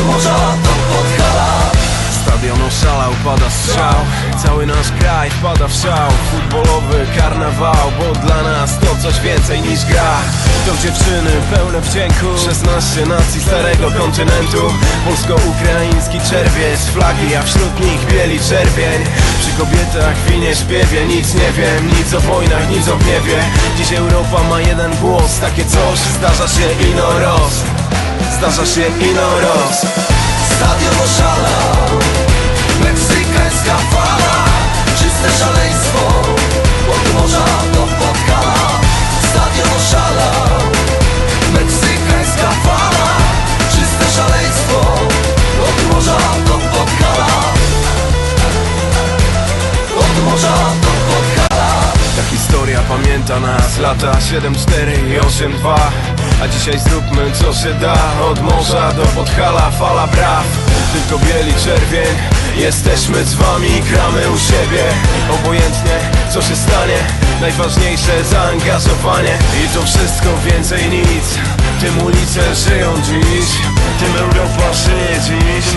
Od morza do Podhala. Stadion oszalał, pada strzał. Cały nasz kraj wpada w szał. Futbolowy karnawał, bo dla nas to coś więcej niż gra. To dziewczyny pełne wdzięku. 16 nacji starego kontynentu. Polsko-ukraiński czerwiec Flagi, a wśród nich bieli czerwień. Przy kobietach winie śpiewie Nic nie wiem, nic o wojnach, nic o gniewie. Dziś Europa ma jeden głos Takie coś zdarza się ino roz Zdarza się ino Stadion oszalał. Meksykańska fala. Czyste szaleństwo. Od morza do Podhala Stadion oszalał. Meksykańska fala. Czyste szaleństwo. Od morza do Podhala Od morza do Podhala Ta historia pamięta nas. Lata 7-4 i 8-2 A dzisiaj zróbmy co się da Od morza do Podhala fala braw. Tylko bieli czerwień Jesteśmy z wami, gramy u siebie. Obojętnie co się stanie Najważniejsze zaangażowanie. I to wszystko więcej nic. Tym ulice żyją dziś Tym Europa żyje dziś